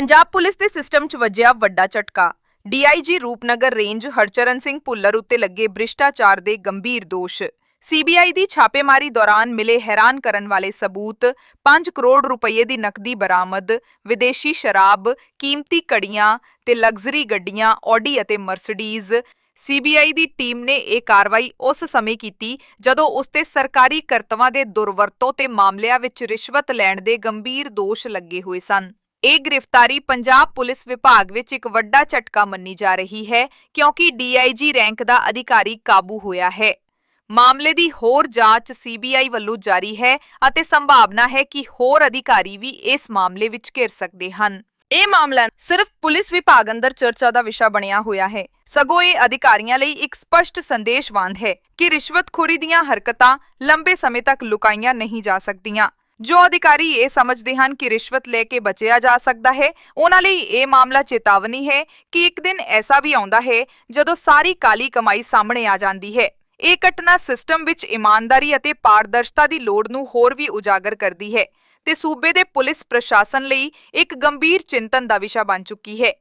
Punjab police ਦੇ system 'ਚ ਵੱਜਿਆ ਵੱਡਾ ਝਟਕਾ। ਡੀਆਈਜੀ ਰੂਪਨਗਰ ਰੇਂਜ ਹਰਚਰਨ ਸਿੰਘ ਭੁੱਲਰ ਉੱਤੇ ਲੱਗੇ ਭ੍ਰਿਸ਼ਟਾਚਾਰ ਦੇ ਗੰਭੀਰ ਦੋਸ਼। ਸੀਬੀਆਈ ਦੀ ਛਾਪੇਮਾਰੀ ਦੌਰਾਨ ਮਿਲੇ ਹੈਰਾਨ ਕਰਨ ਵਾਲੇ ਸਬੂਤ 5 ਕਰੋੜ ਰੁਪਏ ਦੀ ਨਕਦੀ ਬਰਾਮਦ, ਵਿਦੇਸ਼ੀ ਸ਼ਰਾਬ, ਕੀਮਤੀ ਕੜੀਆਂ ਤੇ ਲਗਜ਼ਰੀ ਗੱਡੀਆਂ, ਆਡੀ ਅਤੇ ਮਰਸੀਡੀਜ਼। ਸੀਬੀਆਈ ਦੀ ਟੀਮ ਨੇ ਇਹ ਕਾਰਵਾਈ ਉਸ ਸਮੇਂ ਕੀਤੀ ਜਦੋਂ ਉਸ ਤੇ ਸਰਕਾਰੀ ਕਰਤਵਾਂ ਦੇ ਦੁਰਵਰਤੋਂ ਤੇ ਮਾਮਲਿਆਂ ਵਿੱਚ ਰਿਸ਼ਵਤ ਲੈਣ ਦੇ ਗੰਭੀਰ ਦੋਸ਼ ਲੱਗੇ ਹੋਏ ਸਨ। ਇਹ ਗ੍ਰਿਫਤਾਰੀ ਪੰਜਾਬ ਪੁਲਿਸ ਵਿਭਾਗ ਵਿੱਚ ਇੱਕ ਵੱਡਾ ਝਟਕਾ ਮੰਨੀ ਜਾ ਰਹੀ ਹੈ, ਕਿਉਂਕਿ ਡੀਆਈਜੀ ਰੈਂਕ ਦਾ ਅਧਿਕਾਰੀ ਕਾਬੂ ਹੋਇਆ ਹੈ। ਮਾਮਲੇ ਦੀ ਹੋਰ ਜਾਂਚ ਸੀਬੀਆਈ ਵੱਲੋਂ ਜਾਰੀ ਹੈ ਅਤੇ ਸੰਭਾਵਨਾ ਹੈ ਕਿ ਹੋਰ ਅਧਿਕਾਰੀ ਵੀ ਇਸ ਮਾਮਲੇ ਵਿੱਚ ਘਿਰ ਸਕਦੇ ਹਨ। ਇਹ ਮਾਮਲਾ ਸਿਰਫ ਪੁਲਿਸ ਵਿਭਾਗ ਅੰਦਰ ਚਰਚਾ ਦਾ ਵਿਸ਼ਾ ਬਣਿਆ ਹੋਇਆ ਹੈ। ਸਗੋਂ ਇਹ ਅਧਿਕਾਰੀਆਂ ਲਈ ਇੱਕ ਸਪਸ਼ਟ ਸੰਦੇਸ਼ਵਾਨ ਹੈ ਕਿ ਰਿਸ਼ਵਤਖੋਰੀ ਦੀਆਂ ਹਰਕਤਾਂ ਲੰਬੇ ਸਮੇਂ ਤੱਕ ਲੁਕਾਈਆਂ ਨਹੀਂ ਜਾ ਸਕਦੀਆਂ। ਜੋ ਅਧਿਕਾਰੀ ਇਹ ਸਮਝਦੇ ਹਨ ਕਿ ਰਿਸ਼ਵਤ ਲੈ ਕੇ ਬਚਿਆ ਜਾ ਸਕਦਾ ਹੈ, ਉਹਨਾਂ ਲਈ ਇਹ ਮਾਮਲਾ ਚੇਤਾਵਨੀ ਹੈ ਕਿ ਇੱਕ ਦਿਨ ਐਸਾ ਵੀ ਆਉਂਦਾ ਹੈ ਜਦੋਂ ਸਾਰੀ ਕਾਲੀ ਕਮਾਈ ਸਾਹਮਣੇ ਆ ਜਾਂਦੀ ਹੈ। ਇਹ ਘਟਨਾ ਸਿਸਟਮ ਵਿੱਚ ਇਮਾਨਦਾਰੀ ਅਤੇ ਪਾਰਦਰਸ਼ਤਾ ਦੀ ਲੋੜ ਨੂੰ ਹੋਰ ਵੀ ਉਜਾਗਰ ਕਰਦੀ ਹੈ ਤੇ ਸੂਬੇ ਦੇ ਪੁਲਿਸ ਪ੍ਰਸ਼ਾਸਨ ਲਈ ਇੱਕ ਗੰਭੀਰ ਚਿੰਤਨ ਦਾ ਵਿਸ਼ਾ ਬਣ ਚੁੱਕੀ ਹੈ।